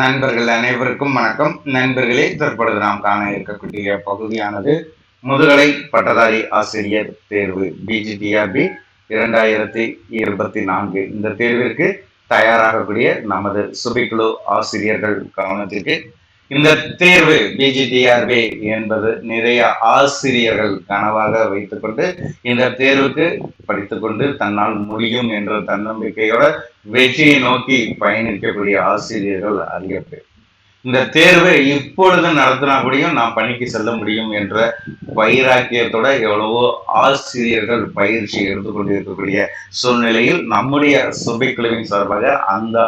நண்பர்கள் அனைவருக்கும் வணக்கம். நண்பர்களே தற்பொழுது நாம் காண இருக்கக்கூடிய பகுதியானது முதுகலை பட்டதாரி ஆசிரியர் தேர்வு பிஜிடிஆர்பி இரண்டாயிரத்தி இருபத்தி நான்கு. இந்த தேர்விற்கு தயாராகக்கூடிய நமது சுபிக்குழு ஆசிரியர்கள் கவனத்திற்கு இந்த தேர்வு பிஜிடிஆர்பி என்பது நிறைய ஆசிரியர்கள் கனவாக வைத்துக்கொண்டு இந்த தேர்வுக்கு படித்துக்கொண்டு தன்னால் முடியும் என்ற தன்னம்பிக்கையோட வெற்றியை நோக்கி பயணிக்கக்கூடிய ஆசிரியர்கள் அதிக பேர் இந்த தேர்வை இப்பொழுது நடத்தினா கூடயும் நான் பணிக்கு செல்ல முடியும் என்ற வைராக்கியத்தோட எவ்வளவோ ஆசிரியர்கள் பயிற்சி எடுத்துக்கொண்டிருக்கக்கூடிய சூழ்நிலையில் நம்முடைய சுபைக்குழுவின் சார்பாக அந்த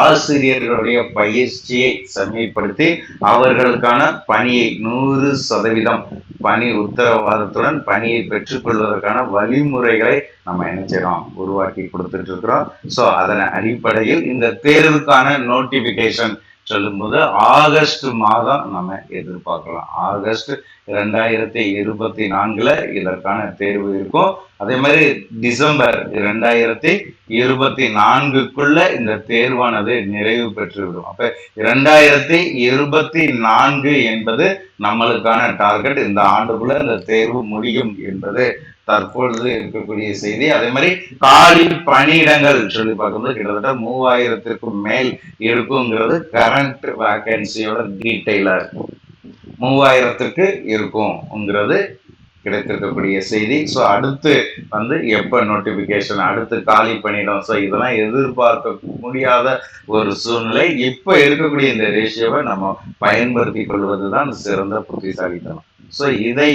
ஆசிரியர்களுடைய பயிற்சியை செம்மைப்படுத்தி அவர்களுக்கான பணியை நூறு சதவீதம் பணி உத்தரவாதத்துடன் பணியை பெற்றுக்கொள்வதற்கான வழிமுறைகளை நம்ம என்ன செய்யறோம் உருவாக்கி கொடுத்துட்டு இருக்கிறோம். ஸோ அதன் அடிப்படையில் இந்த தேர்வுக்கான நோட்டிபிகேஷன் சொல்லும்போது ஆகஸ்ட் மாதம் நம்ம எதிர்பார்க்கலாம். ஆகஸ்ட் ரெண்டாயிரத்தி இருபத்தி நான்குல இதற்கான தேர்வு இருக்கும். அதே மாதிரி டிசம்பர் இரண்டாயிரத்தி இருபத்தி நான்குக்குள்ள இந்த தேர்வானது நிறைவு பெற்றுவிடும். அப்ப இரண்டாயிரத்தி இருபத்தி நான்கு என்பது நம்மளுக்கான டார்கெட். இந்த ஆண்டுக்குள்ள இந்த தேர்வு முடியும் என்பது தற்பொழுது இருக்கக்கூடிய செய்தி. அதே மாதிரி காலி பணியிடங்கள் சொல்லி பார்க்கும்போது கிட்டத்தட்ட மூவாயிரத்திற்கும் மேல் இருக்குங்கிறது கரண்ட் வேகன்சியோட டீட்டெயிலா இருக்கும். மூவாயிரத்துக்கு இருக்கும்ங்கிறது கிடைத்திருக்கக்கூடிய செய்தி. ஸோ அடுத்து வந்து எப்போ நோட்டிஃபிகேஷன் அடுத்து காலி பண்ணிடும் ஸோ இதெல்லாம் எதிர்பார்க்க முடியாத ஒரு சூழ்நிலை. இப்போ இருக்கக்கூடிய இந்த ரேஷியோவை நம்ம பயன்படுத்தி கொள்வது தான் சிறந்த புத்திசாலித்தனம். ஸோ இதை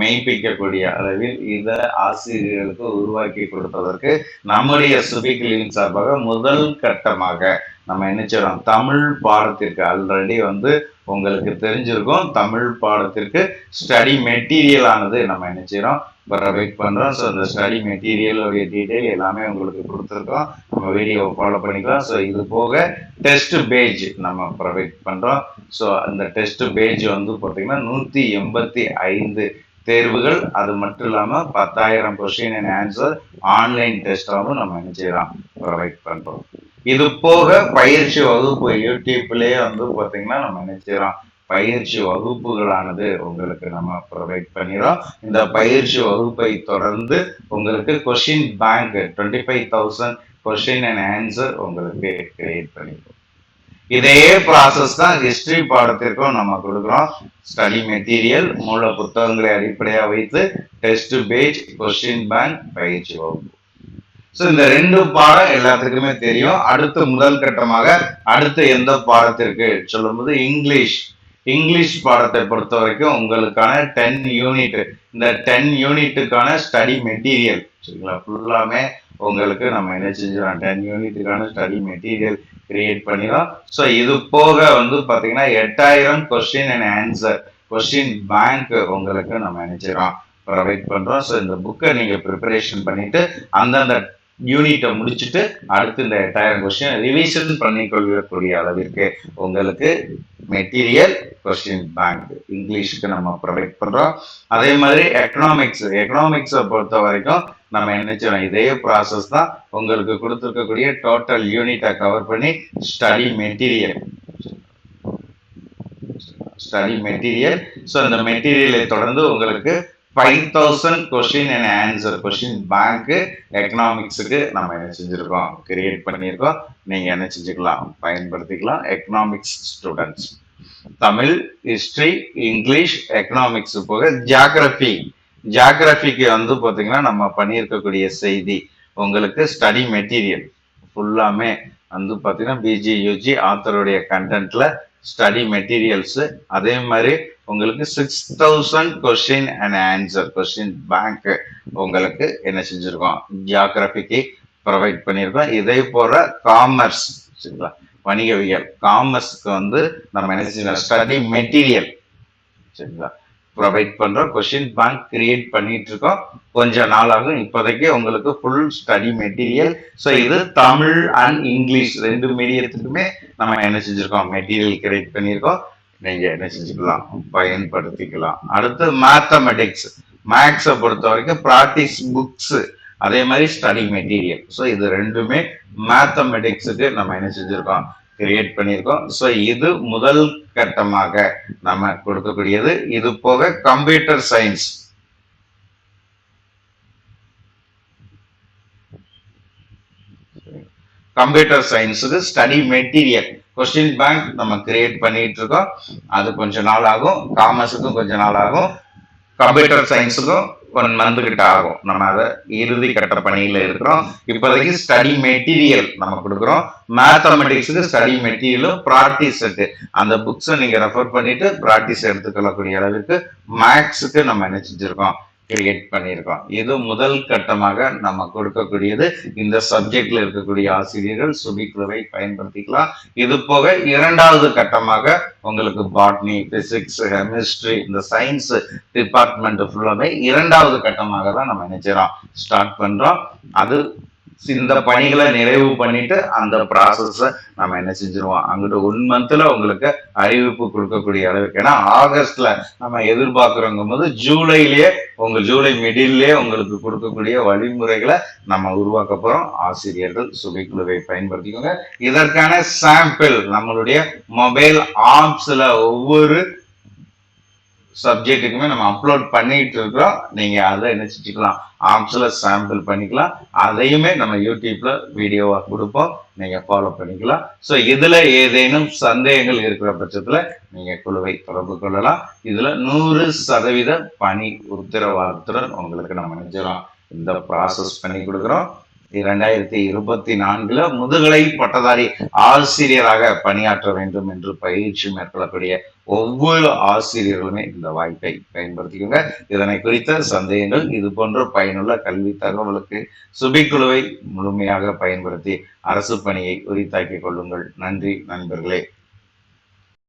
மெய்ப்பிக்கக்கூடிய அளவில் இதை ஆசிரியர்களுக்கு உருவாக்கி கொடுப்பதற்கு நம்முடைய சுபிகளின் சார்பாக முதல் கட்டமாக நம்ம என்ன செய்யறோம்? தமிழ் பாடத்திற்கு ஆல்ரெடி வந்து உங்களுக்கு தெரிஞ்சிருக்கும். தமிழ் பாடத்திற்கு ஸ்டடி மெட்டீரியல் ஆனது நம்ம என்ன செய்யறோம்? ப்ரொவைட் பண்ணுறோம் ஸோ அந்த ஸ்டடி மெட்டீரியலுடைய டீட்டெயில் எல்லாமே உங்களுக்கு கொடுத்துருக்கோம். நம்ம வீடியோவை ஃபாலோ பண்ணிக்கலாம். ஸோ இது போக டெஸ்ட் பேஜ் நம்ம ப்ரொவைட் பண்ணுறோம் ஸோ அந்த டெஸ்ட் பேஜ் வந்து பார்த்திங்கன்னா நூற்றி எண்பத்தி ஐந்து தேர்வுகள். அது மட்டும் இல்லாமல் பத்தாயிரம் கொஸ்டின் அண்ட் ஆன்சர் ஆன்லைன் டெஸ்ட்டாகவும் நம்ம என்ன செய்யலாம்? ப்ரொவைட் பண்ணுறோம் இது போக பயிற்சி வகுப்பு யூடியூப்லேயே வந்து பார்த்தீங்கன்னா நம்ம என்ன செய்யறோம் பயிற்சி வகுப்புகளானது உங்களுக்கு நம்ம ப்ரொவைட் பண்ணிடுறோம். இந்த பயிற்சி வகுப்பை தொடர்ந்து உங்களுக்கு question bank twenty five thousand question and answer உங்களுக்கு கிரியேட் பண்ணிடுறோம். இதே ப்ராசஸ் தான் ஹிஸ்டரி பாடத்திற்கும் நம்ம கொடுக்குறோம். ஸ்டடி மெட்டீரியல் மூல புத்தகங்களை அடிப்படையாக வைத்து டெஸ்ட் பேஜ் கொஸ்டின் பேங்க் பயிற்சி வகுப்பு. ஸோ இந்த ரெண்டு பாடம் எல்லாத்துக்குமே தெரியும். அடுத்து முதல் கட்டமாக அடுத்து எந்த பாடத்திற்கு? சொல்லும்போது இங்கிலீஷ். இங்கிலீஷ் பாடத்தை பொறுத்த வரைக்கும் உங்களுக்கான டென் யூனிட் இந்த டென் யூனிட்டுக்கான ஸ்டடி மெட்டீரியல் சரிங்களா? ஃபுல்லாமே உங்களுக்கு நம்ம என்ன செஞ்சிடலாம்? டென் யூனிட்டுக்கான ஸ்டடி மெட்டீரியல் கிரியேட் பண்ணிடலாம். ஸோ இது போக வந்து பார்த்தீங்கன்னா எட்டாயிரம் question and answer question bank உங்களுக்கு நம்ம நினைச்சிடறோம் ப்ரொவைட் பண்ணுறோம் ஸோ இந்த புக்கை நீங்கள் ப்ரிப்பரேஷன் பண்ணிட்டு அந்தந்த யூனிட்டை முடிச்சுட்டு அடுத்து இந்த எட்டாயிரம் கொஸ்டின் ரிவிஷன் பண்ணிக்கொள்ளக்கூடிய அளவிற்கு உங்களுக்கு மெட்டீரியல் கொஸ்டின் பேங்க் இங்கிலீஷுக்கு நம்ம ப்ரொவைட் பண்ணுறோம் அதே மாதிரி எக்கனாமிக்ஸ் எக்கனாமிக்ஸை பொறுத்த வரைக்கும் நம்ம என்ன செய்யணும் இதே ப்ராசஸ் தான் உங்களுக்கு கொடுத்துருக்கக்கூடிய டோட்டல் யூனிட்டை கவர் பண்ணி study material study material so அந்த மெட்டீரியலை தொடர்ந்து உங்களுக்கு five thousand question and answer question bank எக்கனாமிக்ஸுக்கு நம்ம என்ன செஞ்சுருக்கோம் கிரியேட் பண்ணியிருக்கோம் நீங்கள் என்ன செஞ்சுக்கலாம் பயன்படுத்திக்கலாம் economics students Tamil history English economics போக ஜியாகிரபி ஜியாகிரபிக்கு வந்து பார்த்தீங்கன்னா நம்ம பண்ணியிருக்கக்கூடிய செய்தி உங்களுக்கு ஸ்டடி மெட்டீரியல் ஃபுல்லாமே வந்து பார்த்தீங்கன்னா பிஜி யூஜி ஆத்தருடைய கண்டென்ட்ல ஸ்டடி மெட்டீரியல்ஸ் அதே மாதிரி உங்களுக்கு six thousand question and answer question bank உங்களுக்கு என்ன செஞ்சுருக்கோம்? ஜியாகிரபிக்கு ப்ரொவைட் பண்ணியிருக்கோம். இதே போல காமர்ஸ் சரிங்களா? வணிகவியல் காமர்ஸ்க்கு வந்து நம்ம என்ன ஸ்டடி மெட்டீரியல் சரிங்களா? ப்ரொவைட் பண்ணுறோம் கொஷின் பேங்க் கிரியேட் பண்ணிட்டு இருக்கோம். கொஞ்ச நாளாகும் இப்போதைக்கு உங்களுக்கு ஃபுல் ஸ்டடி மெட்டீரியல் ஸோ இது தமிழ் அண்ட் இங்கிலீஷ் ரெண்டு மீடியத்துக்குமே நம்ம என்ன செஞ்சுருக்கோம்? மெட்டீரியல் கிரியேட் பண்ணியிருக்கோம் நீங்கள் என்ன செஞ்சுக்கலாம்? பயன்படுத்திக்கலாம். அடுத்து மேத்தமெட்டிக்ஸ் மேக்ஸை பொறுத்த வரைக்கும் ப்ராக்டிஸ் புக்ஸு அதே மாதிரி ஸ்டடி மெட்டீரியல் ஸோ இது ரெண்டுமே மேத்தமெட்டிக்ஸுக்கு நம்ம என்ன செஞ்சுருக்கோம்? கிரியேட் பண்ணியிருக்கோம். ஸோ இது முதல் கட்டமாக நம்ம கொடுக்கக்கூடியது. இது போக கம்ப்யூட்டர் சயின்ஸ் கம்ப்யூட்டர் சயின்ஸுக்கு ஸ்டடி மெட்டீரியல் கொஸ்டின் பேங்க் நம்ம கிரியேட் பண்ணிட்டு இருக்கோம் அது கொஞ்ச நாள் ஆகும். காமர்ஸுக்கும் கொஞ்ச நாள் ஆகும். கம்ப்யூட்டர் சயின்ஸுக்கும் ஒன் மந்த்துக்கிட்ட ஆகும் நம்ம அதை இறுதி கட்ட பணியில் இருக்கிறோம். இப்போதைக்கு ஸ்டடி மெட்டீரியல் நம்ம கொடுக்குறோம். மேத்தமெட்டிக்ஸுக்கு ஸ்டடி மெட்டீரியலும் ப்ராக்டிஸ் செட்டு அந்த புக்ஸை நீங்கள் ரெஃபர் பண்ணிட்டு ப்ராக்டிஸ் எடுத்துக்கொள்ளக்கூடிய அளவுக்கு மேக்ஸுக்கு நம்ம என்ன செஞ்சுருக்கோம் கிரியேட் பண்ணியிருக்கோம். இது முதல் கட்டமாக நம்ம கொடுக்கக்கூடியது. இந்த சப்ஜெக்ட்ல இருக்கக்கூடிய ஆசிரியர்கள் சுபிக்குழுவை பயன்படுத்திக்கலாம். இது போக இரண்டாவது கட்டமாக உங்களுக்கு பாட்னி பிசிக்ஸ் கெமிஸ்ட்ரி இந்த சயின்ஸ் டிபார்ட்மெண்ட் ஃபுல்லாமே இரண்டாவது கட்டமாக தான் நம்ம நினைச்சிடறோம். ஸ்டார்ட் பண்றோம். அது இந்த பணிகளை நிறைவு பண்ணிட்டு அந்த ப்ராசஸ நம்ம என்ன செஞ்சிருவோம்? அங்கிட்ட ஒன் மந்த்ல உங்களுக்கு அறிவிப்பு கொடுக்கக்கூடிய அளவுக்கு. ஏன்னா ஆகஸ்ட்ல நம்ம எதிர்பார்க்கிறோங்கும் போது ஜூலைலயே உங்க ஜூலை மிடில்லே உங்களுக்கு கொடுக்கக்கூடிய வழிமுறைகளை நம்ம உருவாக்க போறோம். ஆசிரியர்கள் சுபைக்குழுவை பயன்படுத்திக்கோங்க. இதற்கான சாம்பிள் நம்மளுடைய மொபைல் ஆப்ஸ்ல ஒவ்வொரு சப்ஜெக்ட்டுக்குமே நம்ம அப்லோட் பண்ணிட்டு இருக்கிறோம். நீங்க அதை என்ன செஞ்சுக்கலாம்? சாம்பிள் பண்ணிக்கலாம். அதையுமே நம்ம யூடியூப்ல வீடியோவா கொடுப்போம். நீங்க ஃபாலோ பண்ணிக்கலாம். ஸோ இதுல ஏதேனும் சந்தேகங்கள் இருக்கிற பட்சத்துல நீங்க குழுவை தொடர்பு கொள்ளலாம். இதுல நூறு சதவீத பணி உத்தரவாதத்துடன் உங்களுக்கு நம்ம நினைச்சிடலாம் இந்த ப்ராசஸ் பண்ணி கொடுக்குறோம். இரண்டாயிரத்தி இருபத்தி நான்குல முதுகலை பட்டதாரி ஆசிரியராக பணியாற்ற வேண்டும் என்று பயிற்சி மேற்கொள்ளக்கூடிய ஒவ்வொரு ஆசிரியர்களுமே இந்த வாய்ப்பை பயன்படுத்திக்கோங்க. இதனை குறித்த சந்தேகங்கள் இது போன்ற பயனுள்ள கல்வி தகவலுக்கு சுபிக்குழுவை முழுமையாக பயன்படுத்தி அரசு பணியை உரித்தாக்கிக் கொள்ளுங்கள். நன்றி நண்பர்களே.